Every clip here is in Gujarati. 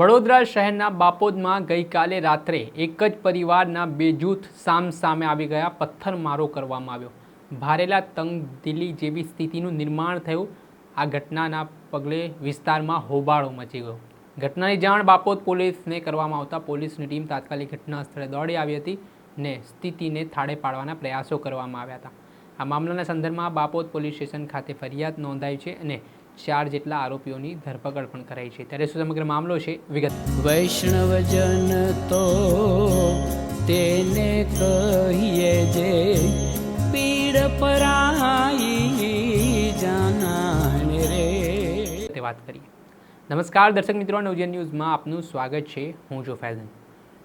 વડોદરા શહેરના બાપોદમાં ગઈકાલે રાત્રે એક જ પરિવારના બે જૂથ સામ સામે આવી ગયા, પથ્થરમારો કરવામાં આવ્યો. ભારેલા તંગદિલી જેવી સ્થિતિનું નિર્માણ થયું. આ ઘટનાના પગલે વિસ્તારમાં હોબાળો મચી ગયો. ઘટનાની જાણ બાપોદ પોલીસને કરવામાં આવતા પોલીસની ટીમ તાત્કાલિક ઘટના સ્થળે દોડી આવી હતી ને સ્થિતિને થાળે પાડવાના પ્રયાસો કરવામાં આવ્યા હતા. આ મામલાના સંદર્ભમાં બાપોદ પોલીસ સ્ટેશન ખાતે ફરિયાદ નોંધાઈ છે અને ચાર જેટલા આરોપીઓની ધરપકડ પણ કરાઈ છે. ત્યારે શું સમગ્ર મામલો છે? વિગત. વૈષ્ણવજન તો તેને કહીએ જે પીડ પરાઈ જાનાને રે. તે વાત કરીએ. નમસ્કાર દર્શક મિત્રો નવજન ન્યૂઝમાં આપનું સ્વાગત છે. હું જો ફૈઝન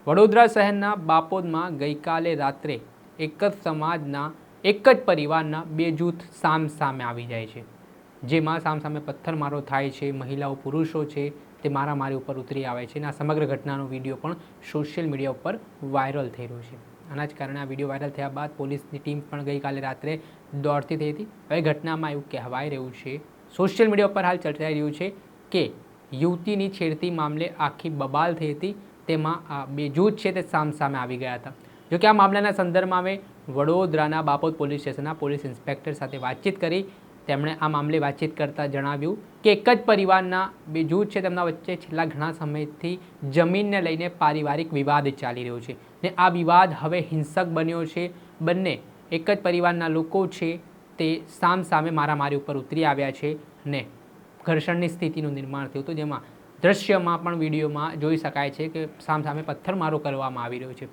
વડોદરા શહેરના બાપોદમાં ગઈકાલે રાત્રે એક જ સમાજના એક જ પરિવારના બે જૂથ સામ સામે આવી જાય છે. જેમાં સામ સામે પથ્થરમારો થાય છે, મહિલાઓ, પુરુષો છે, તે મારામારી ઉપર ઉતરી આવે છે અને આ સમગ્ર ઘટનાનો વીડિયો પણ સોશિયલ મીડિયા ઉપર વાયરલ થઈ રહ્યો છે. આના જ કારણે આ વીડિયો વાયરલ થયા બાદ પોલીસની ટીમ પણ ગઈકાલે રાત્રે દોડતી થઈ હતી. હવે ઘટનામાં એવું કહેવાઈ રહ્યું છે સોશિયલ મીડિયા ઉપર હાલ ચર્ચાઈ રહ્યું છે કે યુવતીની છેડતી મામલે આખી બબાલ થઈ હતી. તેમાં આ બે જૂથ છે તે સામ સામે આવી ગયા હતા. જો કે આ મામલાના સંદર્ભમાં અમે વડોદરાના બાપોદ પોલીસ સ્ટેશનના પોલીસ ઇન્સ્પેક્ટર સાથે વાતચીત કરી તેમણે આ મામલે વાતચીત કરતાં જણાવ્યું કે એક જ પરિવારના બે જૂથ છે, તેમના વચ્ચે છેલ્લા ઘણા સમયથી જમીનને લઈને પારિવારિક વિવાદ ચાલી રહ્યો છે ને આ વિવાદ હવે હિંસક બન્યો છે. બંને એક જ પરિવારના લોકો છે, તે સામ સામે મારામારી ઉપર ઉતરી આવ્યા છે ને ઘર્ષણની સ્થિતિનું નિર્માણ થયું હતું, જેમાં દ્રશ્યમાં પણ વિડીયોમાં જોઈ શકાય છે કે સામ સામે પથ્થરમારો કરવામાં આવી રહ્યો છે.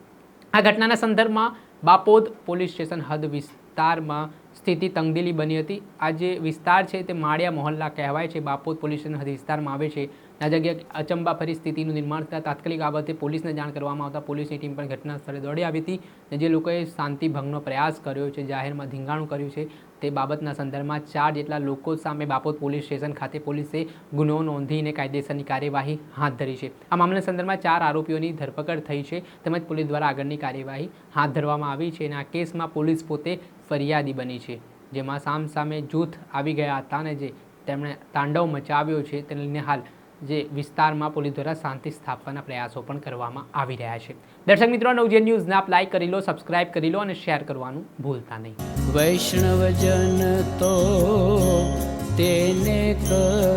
આ ઘટનાના સંદર્ભમાં બાપોદ પોલીસ સ્ટેશન હદ વિસ્તારમાં સ્થિતિ તંગદિલી બની હતી. આ જે વિસ્તાર છે તે માળિયા મોહલ્લા કહેવાય છે. બાપોદ પોલીસ સ્ટેશન હદ વિસ્તારમાં આવે છે. આ જગ્યાએ અચંબા ફરી સ્થિતિનું નિર્માણ થતાં તાત્કાલિક બાબતે પોલીસને જાણ કરવામાં આવતા પોલીસની ટીમ પણ ઘટના સ્થળે દોડી આવી હતી અને જે લોકોએ શાંતિ ભંગનો પ્રયાસ કર્યો છે, જાહેરમાં ધીંગાણું કર્યું છે. તે બાબતના સંદર્ભમાં ચાર જેટલા લોકો સામે બાપોદ પોલીસ સ્ટેશન ખાતે પોલીસે ગુનો નોંધીને કાયદેસરની કાર્યવાહી હાથ ધરી છે. આ મામલાના સંદર્ભમાં ચાર આરોપીઓની ધરપકડ થઈ છે. તેમજ પોલીસ દ્વારા આગળની કાર્યવાહી હાથ ધરવામાં આવી છે અને આ કેસમાં પોલીસ પોતે ફરિયાદી બની છે. જેમાં સામ સામે જૂથ આવી ગયા હતા અને જે તેમણે તાંડવ મચાવ્યો છે તેને લઈને હાલ જે વિસ્તારમાં પોલીસ દ્વારા શાંતિ સ્થાપવાના પ્રયાસો પણ કરવામાં આવી રહ્યા છે. દર્શક મિત્રો, નવજે ન્યૂઝને આપ લાઈક કરી લો, સબસ્ક્રાઇબ કરી લો અને શેર કરવાનું ભૂલતા નહીં. વૈષ્ણવજન તો તેને કહીએ